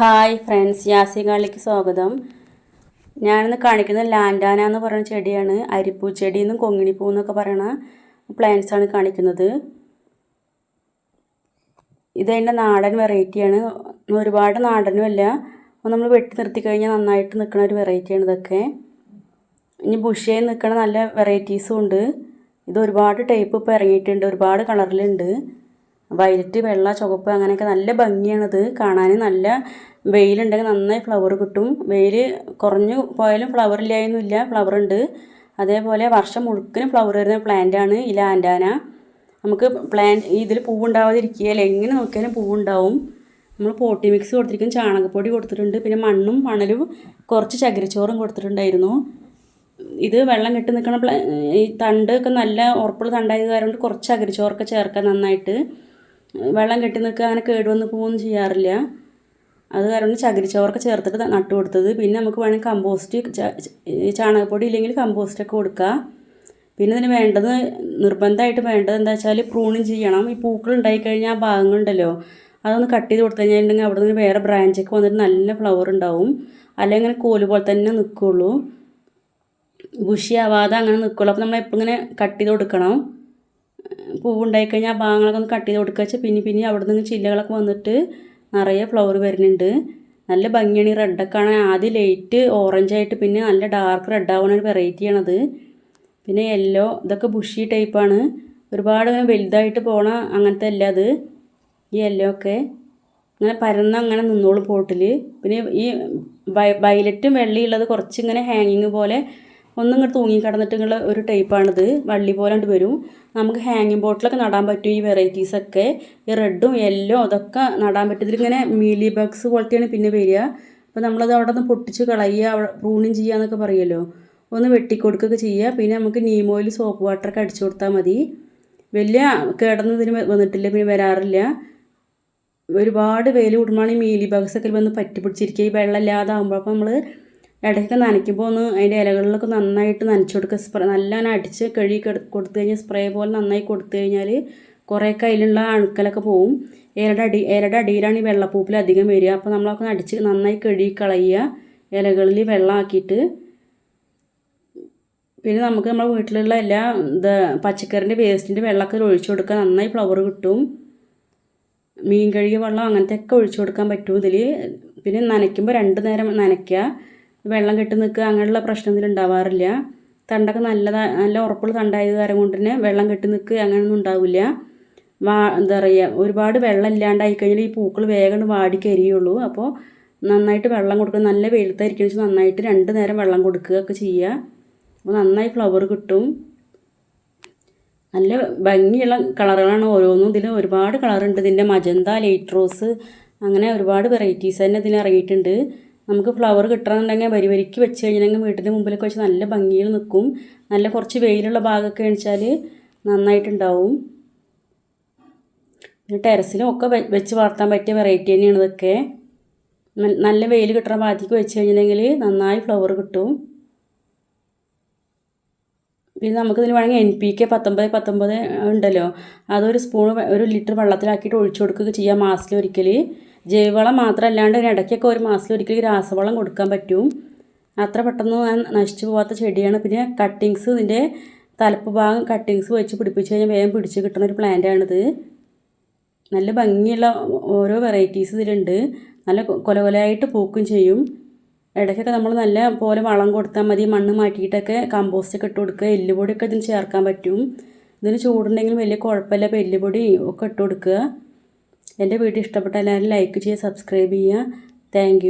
Hi friends യാസികാളിക്ക് സ്വാഗതം. ഞാനിന്ന് കാണിക്കുന്നത് ലാൻഡാന എന്ന് പറയുന്ന ചെടിയാണ്. അരിപ്പൂ ചെടി എന്നും കൊങ്ങിണിപ്പൂ എന്നൊക്കെ പറയുന്ന പ്ലാന്റ്സ് ആണ് കാണിക്കുന്നത്. ഇതതിന്റെ നാടൻ വെറൈറ്റിയാണ് ഒരുപാട് നാടനും അല്ല. നമ്മൾ വെട്ടി നിർത്തി കഴിഞ്ഞാൽ നന്നായിട്ട് നിൽക്കുന്ന ഒരു വെറൈറ്റിയാണ് ഇതൊക്കെ. ഇനി ബുഷയിൽ നിൽക്കുന്ന നല്ല വെറൈറ്റീസും ഉണ്ട്. ഇത് ഒരുപാട് ടൈപ്പ് ഇപ്പോൾ ഇറങ്ങിയിട്ടുണ്ട്. ഒരുപാട് കളറിലുണ്ട് വയലറ്റ് വെള്ള ചുവപ്പ് അങ്ങനെയൊക്കെ നല്ല ഭംഗിയാണിത്. കാണാൻ നല്ല വെയിലുണ്ടെങ്കിൽ നന്നായി ഫ്ലവർ കിട്ടും. വെയിൽ കുറഞ്ഞു പോയാലും ഫ്ലവർ ഇല്ലായൊന്നുമില്ല. ഫ്ലവർ ഉണ്ട്. അതേപോലെ വർഷം മുഴുക്കനും ഫ്ലവർ വരുന്ന പ്ലാന്റാണ് ഈ ലാൻഡാന. നമുക്ക് പ്ലാന്റ് ഇതിൽ പൂവുണ്ടാവാതിരിക്കുകയല്ല എങ്ങനെ നോക്കിയാലും പൂവുണ്ടാവും. നമ്മൾ പോട്ടി മിക്സ് കൊടുത്തിരിക്കും. ചാണകപ്പൊടി കൊടുത്തിട്ടുണ്ട്. പിന്നെ മണ്ണും മണലും കുറച്ച് ചകിരിച്ചോറും കൊടുത്തിട്ടുണ്ടായിരുന്നു. ഇത് വെള്ളം കെട്ടി നിൽക്കണ പ്ല ഈ തണ്ട് ഒക്കെ നല്ല ഉറപ്പുള്ള തണ്ടായത് കാരണം കുറച്ച് അകരിച്ചോറൊക്കെ ചേർക്കാൻ നന്നായിട്ട്. വെള്ളം കെട്ടി നിൽക്കുക അങ്ങനെ കേടുവന്ന് പോകുകയൊന്നും ചെയ്യാറില്ല. അത് കാരണം ചകിരിച്ചോറൊക്കെ ചേർത്തിട്ട് നട്ടു കൊടുത്തത് പിന്നെ നമുക്ക് വേണമെങ്കിൽ കമ്പോസ്റ്റ് ചാണകപ്പൊടി ഇല്ലെങ്കിൽ കമ്പോസ്റ്റൊക്കെ കൊടുക്കുക. പിന്നെ ഇതിന് വേണ്ടത് നിർബന്ധമായിട്ട് വേണ്ടത് എന്താ വെച്ചാൽ പ്രൂണിങ് ചെയ്യണം. ഈ പൂക്കൾ ഉണ്ടായിക്കഴിഞ്ഞാൽ ആ ഭാഗങ്ങളുണ്ടല്ലോ അതൊന്ന് കട്ട് ചെയ്ത് കൊടുത്തു കഴിഞ്ഞിട്ടുണ്ടെങ്കിൽ അവിടെ നിന്ന് വേറെ ബ്രാഞ്ചൊക്കെ വന്നിട്ട് നല്ല ഫ്ലവർ ഉണ്ടാവും. അല്ലെങ്കിൽ ഇങ്ങനെ കോൽ പോലെ തന്നെ നിൽക്കുകയുള്ളൂ ബുഷി ആവാതെ അങ്ങനെ നിൽക്കുള്ളൂ. അപ്പോൾ നമ്മൾ എപ്പോഴും ഇങ്ങനെ കട്ട് ചെയ്ത് കൊടുക്കണം. പൂവുണ്ടായിക്കഴിഞ്ഞാൽ ആ ഭാഗങ്ങളൊക്കെ ഒന്ന് കട്ട് ചെയ്ത് കൊടുക്കുക വെച്ചാൽ പിന്നെ പിന്നെ അവിടെ നിന്ന് ചില്ലകളൊക്കെ വന്നിട്ട് നിറയെ ഫ്ലവർ വരുന്നുണ്ട്. നല്ല ഭംഗിയാണ് ഈ റെഡൊക്കെ ആണ് ആദ്യം ലൈറ്റ് ഓറഞ്ചായിട്ട് പിന്നെ നല്ല ഡാർക്ക് റെഡ് ആവുന്ന ഒരു വെറൈറ്റിയാണത് പിന്നെ യെല്ലോ ഇതൊക്കെ ബുഷി ടൈപ്പാണ് ഒരുപാട് അങ്ങനെ വലുതായിട്ട് പോണ അങ്ങനത്തെ അല്ല അത്. ഈ യെല്ലോ ഒക്കെ ഇങ്ങനെ പരന്ന് അങ്ങനെ നിന്നോളും പോട്ടിൽ പിന്നെ ഈ വയലറ്റും വെള്ളയുള്ളത് കുറച്ചിങ്ങനെ ഹാങ്ങിങ് പോലെ ഒന്നും തൂങ്ങി കിടന്നിട്ടുള്ള ഒരു ടൈപ്പാണിത്. വള്ളി പോലെ ഉണ്ട് വരും. നമുക്ക് ഹാങ്ങിങ് ബോട്ടിലൊക്കെ നടാൻ പറ്റും ഈ വെറൈറ്റീസൊക്കെ ഈ റെഡും യെല്ലോ അതൊക്കെ നടാൻ പറ്റും ഇതിലിങ്ങനെ മീലി ബഗ്സ് പോലത്തെയാണ് പിന്നെ വരിക. അപ്പോൾ നമ്മളത് അവിടെ നിന്ന് പൊട്ടിച്ച് കളയുക പ്രൂണിങ് ചെയ്യുക എന്നൊക്കെ പറയുമല്ലോ. ഒന്ന് വെട്ടിക്കൊടുക്കുകയൊക്കെ ചെയ്യുക. പിന്നെ നമുക്ക് നീമോയിൽ സോപ്പ് വാട്ടറൊക്കെ അടിച്ചു കൊടുത്താൽ മതി. വലിയ കേടന്നതിന് വന്നിട്ടില്ല പിന്നെ വരാറില്ല. ഒരുപാട് വെയിൽ കൂടുമ്പോൾ ഈ മീലി ബഗ്സൊക്കെ വന്ന് പറ്റി പിടിച്ചിരിക്കുക ഈ വെള്ളം ഇല്ലാതെ ആകുമ്പോൾ അപ്പോൾ നമ്മൾ ഇടയ്ക്കൊക്കെ നനയ്ക്കുമ്പോൾ ഒന്ന് അതിന്റെ ഇലകളിലൊക്കെ നന്നായിട്ട് നനച്ചു കൊടുക്കുക സ്പ്രേ നല്ല അടിച്ച് കഴുകി കൊടുത്തു കഴിഞ്ഞാൽ സ്പ്രേ പോലെ നന്നായി കൊടുത്തു കഴിഞ്ഞാൽ കുറേ അതിലുള്ള അണുക്കലൊക്കെ പോവും. ഇലയുടെ അടി ഇലയുടെ അടിയിലാണ് ഈ വെള്ളപ്പൂപ്പിൽ അധികം വരിക. അപ്പോൾ നമ്മളൊക്കെ അടിച്ച് നന്നായി കഴുകി കളയുക. ഇലകളിൽ വെള്ളമാക്കിയിട്ട് പിന്നെ നമുക്ക് നമ്മുടെ വീട്ടിലുള്ള എല്ലാ ഇത് പച്ചക്കറിന്റെ വേസ്റ്റിന്റെ വെള്ളമൊക്കെ ഒഴിച്ചു കൊടുക്കുക. നന്നായി ഫ്ലവർ കിട്ടും. മീൻ കഴുകിയ വെള്ളം അങ്ങനത്തെ ഒക്കെ ഒഴിച്ചു കൊടുക്കാൻ പറ്റും ഇതിൽ പിന്നെ നനയ്ക്കുമ്പോൾ രണ്ട് നേരം നനയ്ക്കുക. വെള്ളം കെട്ടി നിൽക്കുക അങ്ങനെയുള്ള പ്രശ്നം ഇതിൽ ഉണ്ടാവാറില്ല. തണ്ടൊക്കെ നല്ലതാ നല്ല ഉറപ്പുള്ള തണ്ടായത് കാരണം കൊണ്ട് തന്നെ വെള്ളം കെട്ടി നിൽക്കുക അങ്ങനെയൊന്നും ഉണ്ടാവില്ല. വാ എന്താ പറയുക ഒരുപാട് വെള്ളം ഇല്ലാണ്ടായി കഴിഞ്ഞാൽ ഈ പൂക്കൾ വേഗം വാടി കരിയുള്ളൂ. അപ്പോൾ നന്നായിട്ട് വെള്ളം കൊടുക്കുക നല്ല വെയിലത്തായിരിക്കും. വെച്ചാൽ നന്നായിട്ട് രണ്ട് നേരം വെള്ളം കൊടുക്കുക ഒക്കെ ചെയ്യുക. അപ്പോൾ നന്നായി ഫ്ലവർ കിട്ടും. നല്ല ഭംഗിയുള്ള കളറുകളാണ് ഓരോന്നും. ഇതിൽ ഒരുപാട് കളറുണ്ട്. ഇതിന്റെ മജന്ത ലൈറ്റ് റോസ് അങ്ങനെ ഒരുപാട് വെറൈറ്റീസ് തന്നെ ഇതിൽ ഇറങ്ങിയിട്ടുണ്ട്. നമുക്ക് ഫ്ലവർ കിട്ടണമെന്നുണ്ടെങ്കിൽ വരി വരിക്ക് വെച്ച് കഴിഞ്ഞിട്ടുണ്ടെങ്കിൽ വീട്ടിന്റെ മുമ്പിലൊക്കെ വെച്ച് നല്ല ഭംഗിയിൽ നിൽക്കും. നല്ല കുറച്ച് വെയിലുള്ള ഭാഗമൊക്കെ എണിച്ചാൽ നന്നായിട്ടുണ്ടാവും. പിന്നെ ടെറസിലും ഒക്കെ വെച്ച് വളർത്താൻ പറ്റിയ വെറൈറ്റി തന്നെയാണ് ഇതൊക്കെ. നല്ല വെയിൽ കിട്ടുന്ന ഭാഗത്തേക്ക് വെച്ച് കഴിഞ്ഞിട്ടുണ്ടെങ്കിൽ നന്നായി ഫ്ലവർ കിട്ടും. പിന്നെ നമുക്കിതിന് വേണമെങ്കിൽ എൻ പി കെ പത്തൊമ്പത് പത്തൊമ്പത് ഉണ്ടല്ലോ. അതൊരു സ്പൂൺ ഒരു ലിറ്റർ വെള്ളത്തിലാക്കിയിട്ട് ഒഴിച്ചു കൊടുക്കുക ചെയ്യാം മാസത്തിൽ ഒരിക്കൽ ജൈവവളം മാത്രമല്ലാണ്ട് ഇടയ്ക്കൊക്കെ ഒരു മാസത്തിൽ ഒരിക്കൽ രാസവളം കൊടുക്കാൻ പറ്റും. അത്ര പെട്ടെന്ന് നശിച്ചു പോകാത്ത ചെടിയാണ്. പിന്നെ കട്ടിങ്സ് ഇതിന്റെ തലപ്പ് ഭാഗം കട്ടിങ്സ് വെച്ച് പിടിപ്പിച്ച് കഴിഞ്ഞാൽ വേഗം പിടിച്ച് കിട്ടുന്ന ഒരു പ്ലാന്റാണിത് നല്ല ഭംഗിയുള്ള ഓരോ വെറൈറ്റീസ് ഇതിലുണ്ട്. നല്ല കൊല കൊലയായിട്ട് പൂക്കും ചെയ്യും. ഇടയ്ക്കൊക്കെ നമ്മൾ നല്ല പോലെ വളം കൊടുത്താൽ മതി മണ്ണ് മാറ്റിയിട്ടൊക്കെ കമ്പോസ്റ്റൊക്കെ ഇട്ട് കൊടുക്കുക എല്ലുപൊടിയൊക്കെ ഇതിന് ചേർക്കാൻ പറ്റും. ഇതിന് ചൂടുണ്ടെങ്കിലും വലിയ കുഴപ്പമില്ല അപ്പോൾ എല്ലുപൊടി ഒക്കെ ഇട്ട് കൊടുക്കുക. എന്റെ വീഡിയോ ഇഷ്ടപ്പെട്ട എല്ലാവരും ലൈക്ക് ചെയ്യുക സബ്സ്ക്രൈബ് ചെയ്യുക. താങ്ക്